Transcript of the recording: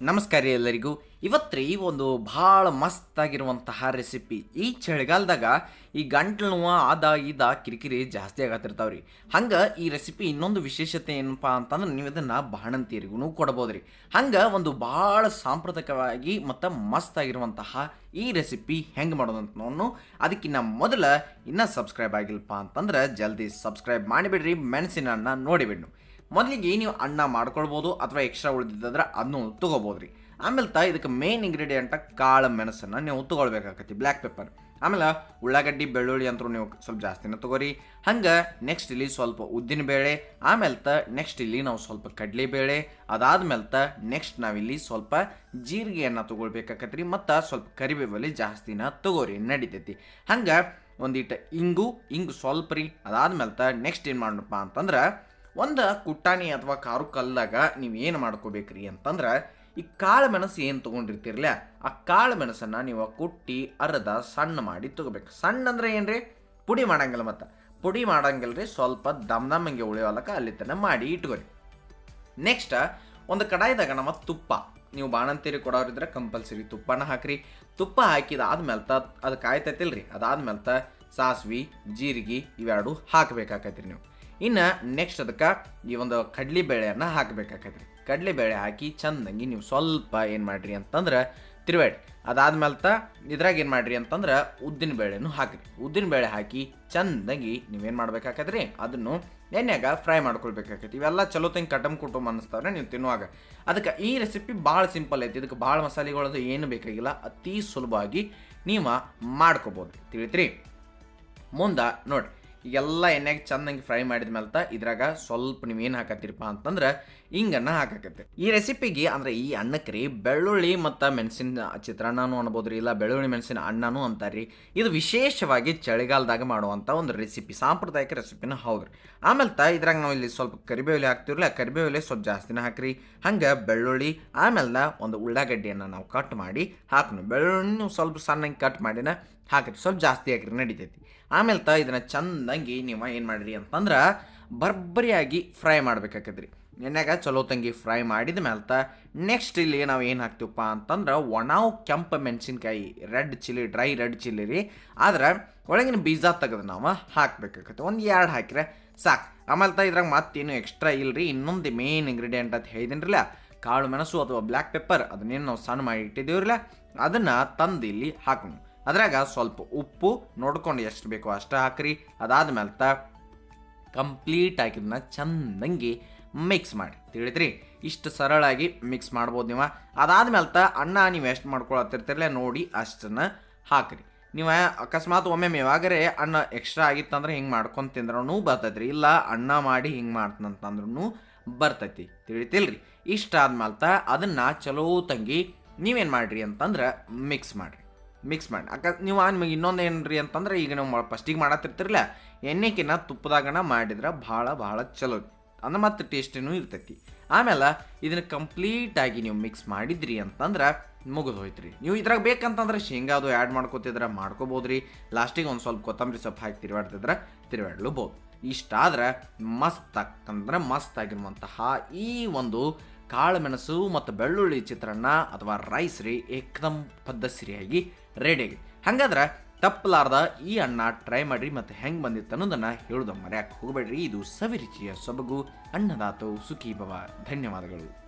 ನಮಸ್ಕಾರ ರೀ ಎಲ್ಲರಿಗೂ. ಇವತ್ತು ಈ ಒಂದು ಭಾಳ ಮಸ್ತ್ ಆಗಿರುವಂತಹ ರೆಸಿಪಿ ಈ ಚಳಿಗಾಲದಾಗ ಈ ಗಂಟ್ಲು ನೋವು, ಆದ ಇದ ಕಿರಿಕಿರಿ ಜಾಸ್ತಿ ಆಗತ್ತಿರ್ತಾವ್ರಿ. ಹಂಗೆ ಈ ರೆಸಿಪಿ ಇನ್ನೊಂದು ವಿಶೇಷತೆ ಏನಪ್ಪ ಅಂತಂದ್ರೆ ನೀವು ಇದನ್ನು ಬಾಣಂತಿಯರಿಗೂ ಕೊಡ್ಬೋದು ರೀ ಹಂಗೆ ಒಂದು ಭಾಳ ಸಾಂಪ್ರದಾಯಿಕವಾಗಿ ಮತ್ತು ಮಸ್ತ್ ಆಗಿರುವಂತಹ ಈ ರೆಸಿಪಿ ಹೆಂಗೆ ಮಾಡೋದಂತ ನೋನು ಅದಕ್ಕಿಂತ ಮೊದಲು ಇನ್ನೂ ಸಬ್ಸ್ಕ್ರೈಬ್ ಆಗಿಲ್ಲಪ್ಪ ಅಂತಂದ್ರೆ ಜಲ್ದಿ ಸಬ್ಸ್ಕ್ರೈಬ್ ಮಾಡಿಬಿಡ್ರಿ ಮೆಣಸಿನ ನೋಡಿಬಿಡ್ನು ಮೊದಲಿಗೆ ನೀವು ಅನ್ನ ಮಾಡ್ಕೊಳ್ಬೋದು ಅಥವಾ ಎಕ್ಸ್ಟ್ರಾ ಉಳಿದಿದ್ದಂದ್ರೆ ಅದನ್ನು ತೊಗೋಬೋದು ರೀ ಆಮೇಲೆ ತ ಇದಕ್ಕೆ ಮೇನ್ ಇಂಗ್ರೀಡಿಯೆಂಟ ಕಾಳು ಮೆಣಸನ್ನು ನೀವು ತೊಗೊಳ್ಬೇಕಾಗತ್ತೆ ಬ್ಲ್ಯಾಕ್ ಪೆಪ್ಪರ್ ಆಮೇಲೆ ಉಳ್ಳಾಗಡ್ಡಿ, ಬೆಳ್ಳುಳ್ಳಿ ಅಂತೂ ನೀವು ಸ್ವಲ್ಪ ಜಾಸ್ತಿನೇ ತೊಗೋರಿ. ಹಂಗೆ ನೆಕ್ಸ್ಟ್ ಇಲ್ಲಿ ಸ್ವಲ್ಪ ಉದ್ದಿನ ಬೇಳೆ, ಆಮೇಲೆ ತ ನೆಕ್ಸ್ಟ್ ಇಲ್ಲಿ ನಾವು ಸ್ವಲ್ಪ ಕಡಲೆಬೇಳೆ ಅದಾದ್ಮೇಲೆ ತ ನೆಕ್ಸ್ಟ್ ನಾವಿಲ್ಲಿ ಸ್ವಲ್ಪ ಜೀರಿಗೆಯನ್ನು ತೊಗೊಳ್ಬೇಕಾಗತ್ತೆ ಮತ್ತು ಸ್ವಲ್ಪ ಕರಿಬೇವಲ್ಲಿ ಜಾಸ್ತಿನ ತೊಗೋರಿ, ನಡಿತೈತಿ. ಹಂಗೆ ಒಂದಿಟ್ಟು ಇಂಗು ಇಂಗು ಸ್ವಲ್ಪ ರೀ, ಅದಾದ್ಮೇಲೆ ತ ನೆಕ್ಸ್ಟ್ ಏನು ಮಾಡೋಣಪ್ಪ ಅಂತಂದ್ರೆ ಒಂದು ಕುಟ್ಟಾಣಿ ಅಥವಾ ಕಾರು ಕಲ್ಲಾಗ ನೀವು ಏನು ಮಾಡ್ಕೋಬೇಕ್ರಿ ಅಂತಂದ್ರೆ ಈ ಕಾಳು ಮೆಣಸು ಏನು ತೊಗೊಂಡಿರ್ತಿರ್ಲ ಆ ಕಾಳು ಮೆಣಸನ್ನು ನೀವು ಕುಟ್ಟಿ ಅರ್ಧ ಸಣ್ಣ ಮಾಡಿ ತೊಗೋಬೇಕು. ಸಣ್ಣ ಅಂದ್ರೆ ಏನ್ರಿ? ಪುಡಿ ಮಾಡಂಗಿಲ್ಲ ಮತ್ತು. ಪುಡಿ ಮಾಡಂಗಿಲ್ಲ ರೀ ಸ್ವಲ್ಪ ದಮ್ ದಮ್ಮಂಗೆ ಉಳಿಯೋಲಕ್ಕ ಅಲ್ಲಿ ತನಕ ಮಾಡಿ ಇಟ್ಕೊರಿ. ನೆಕ್ಸ್ಟ್ ಒಂದು ಕಡಾಯಿದಾಗ ನಮ್ಮ ತುಪ್ಪ. ನೀವು ಬಾಣಂತೀರಿ ಕೊಡೋರಿದ್ರೆ ಕಂಪಲ್ಸರಿ ತುಪ್ಪನ ಹಾಕ್ರಿ. ತುಪ್ಪ ಹಾಕಿದ ಆದ್ಮೇಲೆ ತ ಅದು ಕಾಯ್ತೈತಿಲ್ರಿ. ಅದಾದ್ಮೇಲೆ ತ ಸಾಸ್ವಿ, ಜೀರಿಗೆ ಇವೆರಡು ಹಾಕಬೇಕಾಕೈತಿ ನೀವು. ಇನ್ನು ನೆಕ್ಸ್ಟ್ ಅದಕ್ಕೆ ಈ ಒಂದು ಕಡ್ಲಿ ಬೇಳೆಯನ್ನು ಹಾಕಬೇಕಾಕೈತ್ರಿ. ಕಡ್ಲಿ ಬೇಳೆ ಹಾಕಿ ಚಂದಂಗಿ ನೀವು ಸ್ವಲ್ಪ ಏನು ಮಾಡಿರಿ ಅಂತಂದ್ರೆ ತಿರುವಾಡಿ ಅದಾದ್ಮೇಲೆ ತ ಇದ್ರಾಗ ಏನು ಮಾಡಿರಿ ಅಂತಂದ್ರೆ ಉದ್ದಿನ ಬೇಳೆನೂ ಹಾಕಿರಿ. ಉದ್ದಿನ ಬೇಳೆ ಹಾಕಿ ಚಂದಾಗಿ ನೀವೇನು ಮಾಡ್ಬೇಕಾಕತ್ರಿ? ಅದನ್ನು ಎಣ್ಣೆಗ ಫ್ರೈ ಮಾಡ್ಕೊಳ್ಬೇಕಾಗತ್ತೆ ಇವೆಲ್ಲ ಚಲೋ ತಂಗಿ ಕಟಮ್ ಕುಟುಂಬ ಅನ್ನಿಸ್ತಾವ್ರೆ, ನೀವು ತಿನ್ನುವಾಗ. ಅದಕ್ಕೆ ಈ ರೆಸಿಪಿ ಭಾಳ ಸಿಂಪಲ್ ಐತಿ. ಇದಕ್ಕೆ ಭಾಳ ಮಸಾಲೆಗಳದು ಏನು ಬೇಕಾಗಿಲ್ಲ. ಅತಿ ಸುಲಭವಾಗಿ ನೀವು ಮಾಡ್ಕೋಬೋದು ತಿಳಿತ್ರಿ? ಮುಂದೆ ನೋಡಿ ಈಗೆಲ್ಲ ಎಣ್ಣೆಗೆ ಚಂದಂಗೆ ಫ್ರೈ ಮಾಡಿದ ಮೇಲೆ ಇದ್ರಾಗ ಸ್ವಲ್ಪ ನೀವು ಏನು ಹಾಕತ್ತೀರಪ್ಪ ಅಂತಂದ್ರೆ ಹಿಂಗನ್ನ ಹಾಕಕತ್ತೆ. ಈ ರೆಸಿಪಿಗೆ ಅಂದ್ರೆ ಈ ಅನ್ನಕ್ಕೆ ರೀ ಬೆಳ್ಳುಳ್ಳಿ ಮತ್ತು ಮೆಣಸಿನ ಚಿತ್ರಾನ್ನನೂ ಅನ್ಬೋದು ರೀ, ಇಲ್ಲ ಬೆಳ್ಳುಳ್ಳಿ ಮೆಣಸಿನ ಅನ್ನನೂ ಅಂತಾರ್ರಿ ಇದು ವಿಶೇಷವಾಗಿ ಚಳಿಗಾಲದಾಗ ಮಾಡುವಂಥ ಒಂದು ರೆಸಿಪಿ, ಸಾಂಪ್ರದಾಯಿಕ ರೆಸಿಪಿನ ಹೌದ್ರಿ. ಆಮೇಲೆ ತ ಇದ್ರಾಗ ನಾವು ಇಲ್ಲಿ ಸ್ವಲ್ಪ ಕರಿಬೇವಲೆ ಹಾಕ್ತಿವ್ರಲ್ಲ ಕರಿಬೇವಲೆ ಸ್ವಲ್ಪ ಜಾಸ್ತಿನ ಹಾಕ್ರಿ. ಹಂಗೆ ಬೆಳ್ಳುಳ್ಳಿ ಆಮೇಲೆ ಒಂದು ಉಳ್ಳಾಗಡ್ಡಿಯನ್ನು ನಾವು ಕಟ್ ಮಾಡಿ ಹಾಕೋಣ ಬೆಳ್ಳುಳ್ಳಿ ಸ್ವಲ್ಪ ಸಣ್ಣಗೆ ಕಟ್ ಮಾಡಿನ ಹಾಕ್ರಿ ಸ್ವಲ್ಪ ಜಾಸ್ತಿ ಹಾಕಿರಿ ನಡಿತೈತಿ. ಆಮೇಲೆ ತ ಇದನ್ನು ಚಂದಂಗಿ ನೀವು ಏನು ಮಾಡಿರಿ ಅಂತಂದ್ರೆ ಬರ್ಬರಿಯಾಗಿ ಫ್ರೈ ಮಾಡ್ಬೇಕಾಕತ್ರಿ. ಎಣ್ಣೆಗ ಚಲೋ ತಂಗಿ ಫ್ರೈ ಮಾಡಿದ ಮೇಲೆ ತ ನೆಕ್ಸ್ಟ್ ಇಲ್ಲಿ ನಾವು ಏನು ಹಾಕ್ತೀವಪ್ಪ ಅಂತಂದ್ರೆ ಒಣಾವ್ ಕೆಂಪು ಮೆಣಸಿನ್ಕಾಯಿ, red chilli, dry red chilli ರೀ. ಆದ್ರೆ ಒಳಗಿನ ಬೀಜ ತೆಗೆದು ನಾವು ಹಾಕ್ಬೇಕಾಗತ್ತೆ ಒಂದು ಎರಡು ಹಾಕಿದ್ರೆ ಸಾಕು. ಆಮೇಲೆ ತ ಇದ್ರಾಗ ಮತ್ತೇನು ಎಕ್ಸ್ಟ್ರಾ ಇಲ್ರಿ, ಇನ್ನೊಂದು ಮೇನ್ ಇಂಗ್ರೀಡಿಯೆಂಟ್ ಅಂತ ಹೇಳಿದಿನಿರಲ್ಲ, ಕಾಳು ಮೆಣಸು ಅಥವಾ ಬ್ಲ್ಯಾಕ್ ಪೆಪ್ಪರ್ ಅದನ್ನೇನು ನಾವು ಸಣ್ಣ ಮಾಡಿ ಇಟ್ಟಿದ್ದೀವ್ರಲ್ಲ, ಅದನ್ನು ತಂದು ಇಲ್ಲಿ ಹಾಕೋಣ. ಅದ್ರಾಗ ಸ್ವಲ್ಪ ಉಪ್ಪು ನೋಡ್ಕೊಂಡು ಎಷ್ಟು ಬೇಕೋ ಅಷ್ಟು ಹಾಕ್ರಿ. ಅದಾದ್ಮೇಲೆ ತ ಕಂಪ್ಲೀಟ್ ಆಗಿದ್ದನ್ನ ಚಂದಂಗಿ ಮಿಕ್ಸ್ ಮಾಡಿ. ತಿಳಿದ್ರಿ? ಇಷ್ಟು ಸರಳಾಗಿ ಮಿಕ್ಸ್ ಮಾಡ್ಬೋದು ನೀವು. ಅದಾದ್ಮೇಲೆ ತ ಅನ್ನ ನೀವು ಎಷ್ಟು ಮಾಡ್ಕೊಳತ್ತಿರ್ತಿರಲೇ ನೋಡಿ ಅಷ್ಟನ್ನು ಹಾಕ್ರಿ. ನೀವು ಅಕಸ್ಮಾತ್ ಒಮ್ಮೆ ಯಾವಾಗರೆ ಅನ್ನ ಎಕ್ಸ್ಟ್ರಾ ಆಗಿತ್ತಂದ್ರೆ ಹಿಂಗೆ ಮಾಡ್ಕೊಂಡು ತಿಂದ್ರೂ ಬರ್ತೈತ್ರಿ. ಇಲ್ಲ ಅನ್ನ ಮಾಡಿ ಹಿಂಗೆ ಮಾಡ್ತಂತಂದ್ರೂ ಬರ್ತೈತಿ. ತಿಳಿತಿಲ್ರಿ? ಇಷ್ಟ ಆದ್ಮೇಲೆ ಅದನ್ನು ಚಲೋ ತಂಗಿ ನೀವೇನು ಮಾಡಿರಿ ಅಂತಂದ್ರೆ ಮಿಕ್ಸ್ ಮಾಡಿರಿ. ಮಿಕ್ಸ್ ಮಾಡಿ. ಅಕ, ನೀವು ನಿಮಗೆ ಇನ್ನೊಂದು ಏನ್ರಿ ಅಂತಂದ್ರೆ ಈಗ ನಾವು ಫಸ್ಟಿಗೆ ಮಾಡತ್ತಿರ್ತಿರಲ್ಲ ಎಣ್ಣೆಕಿನ ತುಪ್ಪದಾಗನ ಮಾಡಿದ್ರೆ ಭಾಳ ಭಾಳ ಚಲೋ. ಅಂದ್ರೆ ಮತ್ತೆ ಟೇಸ್ಟಿನೂ ಇರ್ತೈತಿ. ಆಮೇಲೆ ಇದನ್ನ ಕಂಪ್ಲೀಟಾಗಿ ನೀವು ಮಿಕ್ಸ್ ಮಾಡಿದ್ರಿ ಅಂತಂದ್ರೆ ಮುಗಿದು ಹೋಯ್ತ್ರಿ. ನೀವು ಇದ್ರಾಗ ಬೇಕಂತಂದ್ರೆ ಶೇಂಗಾ ಅದು ಆ್ಯಡ್ ಮಾಡ್ಕೋತಿದ್ರೆ, ಮಾಡ್ಕೋಬೋದ್ರಿ. ಲಾಸ್ಟಿಗೆ ಒಂದು ಸ್ವಲ್ಪ ಕೊತ್ತಂಬರಿ ಸೊಪ್ಪು ಹಾಕಿ ತಿರುವಾಡ್ತಿದ್ರೆ, ತಿರುವಾಡ್ಲೂಬೋದು. ಇಷ್ಟ ಆದ್ರೆ ಮಸ್ತ್ ಅಂದ್ರೆ ಮಸ್ತ್ ಆಗಿರುವಂತಹ ಈ ಒಂದು ಕಾಳು ಮೆಣಸು ಮತ್ತು ಬೆಳ್ಳುಳ್ಳಿ ಚಿತ್ರಾನ್ನ ಅಥವಾ ರೈಸ್ ರೀ ಏಕದಮ್ ಪದ್ಧಸಿರಿಯಾಗಿ ರೆಡಿ. ಹಾಗಾದ್ರೆ ಹಂಗಾದ್ರೆ ತಪ್ಪಲಾರ್ದ ಈ ಅಣ್ಣ ಟ್ರೈ ಮಾಡಿರಿ ಮತ್ತು ಹೆಂಗೆ ಬಂದಿತ್ತು ಅನ್ನೋದನ್ನು ಹೇಳೋದು ಮರ್ಯಾಕೆ ಹೋಗಬೇಡ್ರಿ. ಇದು ಸವಿರುಚಿಯ ಸೊಬಗು. ಅಣ್ಣದಾತು ಸುಖಿ ಭವ ಧನ್ಯವಾದಗಳು.